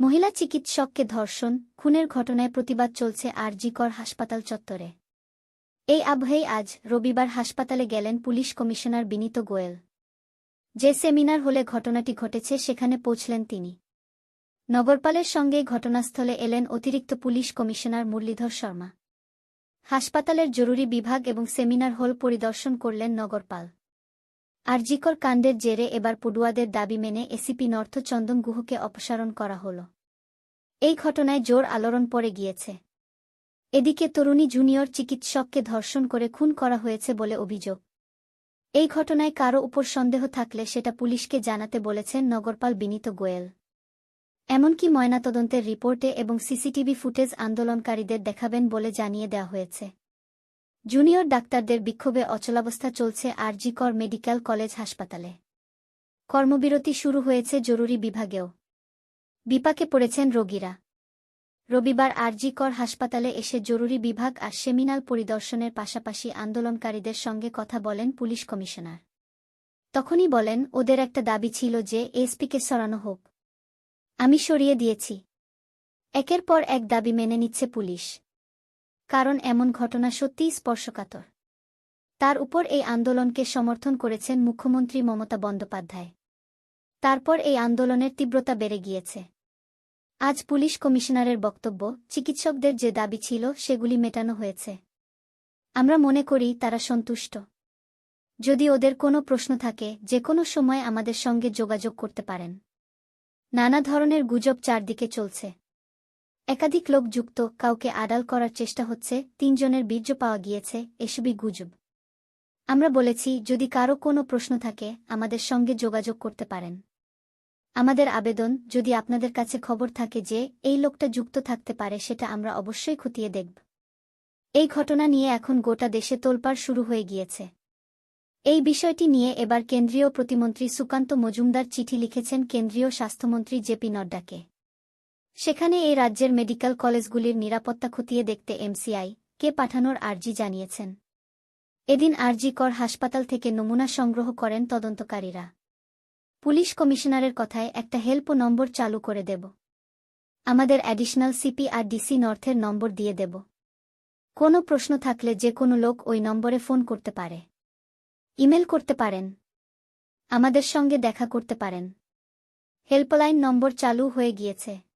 মহিলা চিকিৎসককে ধর্ষণ, খুনের ঘটনায় প্রতিবাদ চলছে আর জিকর হাসপাতাল চত্বরে। এই আবহেই আজ রবিবার হাসপাতালে গেলেন পুলিশ কমিশনার বিনীত গোয়েল। যে সেমিনার হলে ঘটনাটি ঘটেছে সেখানে পৌঁছলেন তিনি। নগরপালের সঙ্গে ঘটনাস্থলে এলেন অতিরিক্ত পুলিশ কমিশনার মুরলীধর শর্মা। হাসপাতালের জরুরি বিভাগ এবং সেমিনার হল পরিদর্শন করলেন নগরপাল। আরজিকর কাণ্ডের জেরে এবার পড়ুয়াদের দাবি মেনে এসিপি নর্থ চন্দন গুহকে অপসারণ করা হল। এই ঘটনায় জোর আলোড়ন পড়ে গিয়েছে। এদিকে তরুণী জুনিয়র চিকিৎসককে ধর্ষণ করে খুন করা হয়েছে বলে অভিযোগ। এই ঘটনায় কারও উপর সন্দেহ থাকলে সেটা পুলিশকে জানাতে বলেছেন নগরপাল বিনীত গোয়েল। এমনকি ময়নাতদন্তের রিপোর্টে এবং সিসিটিভি ফুটেজ আন্দোলনকারীদের দেখাবেন বলে জানিয়ে দেওয়া হয়েছে। জুনিয়র ডাক্তারদের বিক্ষোভে অচলাবস্থা চলছে আর জিকর মেডিকেল কলেজ হাসপাতালে। কর্মবিরতি শুরু হয়েছে জরুরি বিভাগেও। বিপাকে পড়েছেন রোগীরা। রবিবার আরজিকর হাসপাতালে এসে জরুরি বিভাগ আর সেমিনাল পরিদর্শনের পাশাপাশি আন্দোলনকারীদের সঙ্গে কথা বলেন পুলিশ কমিশনার। তখনই বলেন, ওদের একটা দাবি ছিল যে এসপিকে সরানো হোক। আমি সরিয়ে দিয়েছি। একের পর এক দাবি মেনে নিচ্ছে পুলিশ। কারণ এমন ঘটনা সত্যিই স্পর্শকাতর। তার উপর এই আন্দোলনকে সমর্থন করেছেন মুখ্যমন্ত্রী মমতা বন্দ্যোপাধ্যায়। তারপর এই আন্দোলনের তীব্রতা বেড়ে গিয়েছে। আজ পুলিশ কমিশনারের বক্তব্য, চিকিৎসকদের যে দাবি ছিল সেগুলি মেটানো হয়েছে। আমরা মনে করি তারা সন্তুষ্ট। যদি ওদের কোনো প্রশ্ন থাকে, যে কোনো সময় আমাদের সঙ্গে যোগাযোগ করতে পারেন। নানা ধরনের গুজব চারদিকে চলছে। একাধিক লোক যুক্ত, কাউকে আড়াল করার চেষ্টা হচ্ছে, তিনজনের বীর্য পাওয়া গিয়েছে, এসবই গুজব। আমরা বলেছি, যদি কারও কোনো প্রশ্ন থাকে, আমাদের সঙ্গে যোগাযোগ করতে পারেন। আমাদের আবেদন, যদি আপনাদের কাছে খবর থাকে যে, এই লোকটা যুক্ত থাকতে পারে, সেটা আমরা অবশ্যই খতিয়ে দেখব। এই ঘটনা নিয়ে এখন গোটা দেশে তোলপাড় শুরু হয়ে গিয়েছে। এই বিষয়টি নিয়ে এবার কেন্দ্রীয় প্রতিমন্ত্রী সুকান্ত মজুমদার চিঠি লিখেছেন কেন্দ্রীয় স্বাস্থ্যমন্ত্রী জেপি নড্ডাকে। সেখানে এই রাজ্যের মেডিকেল কলেজগুলির নিরাপত্তা খতিয়ে দেখতে এমসিআই কে পাঠানোর আর্জি জানিয়েছেন। এদিন আরজি কর হাসপাতাল থেকে নমুনা সংগ্রহ করেন তদন্তকারীরা। পুলিশ কমিশনারের কথায় একটা হেল্প নম্বর চালু করে দেব। আমাদের অ্যাডিশনাল সিপি আর ডিসি নর্থের নম্বর দিয়ে দেব। কোনো প্রশ্ন থাকলে যে কোনো লোক ওই নম্বরে ফোন করতে পারে। ইমেল করতে পারেন। আমাদের সঙ্গে দেখা করতে পারেন। হেল্পলাইন নম্বর চালু হয়ে গিয়েছে।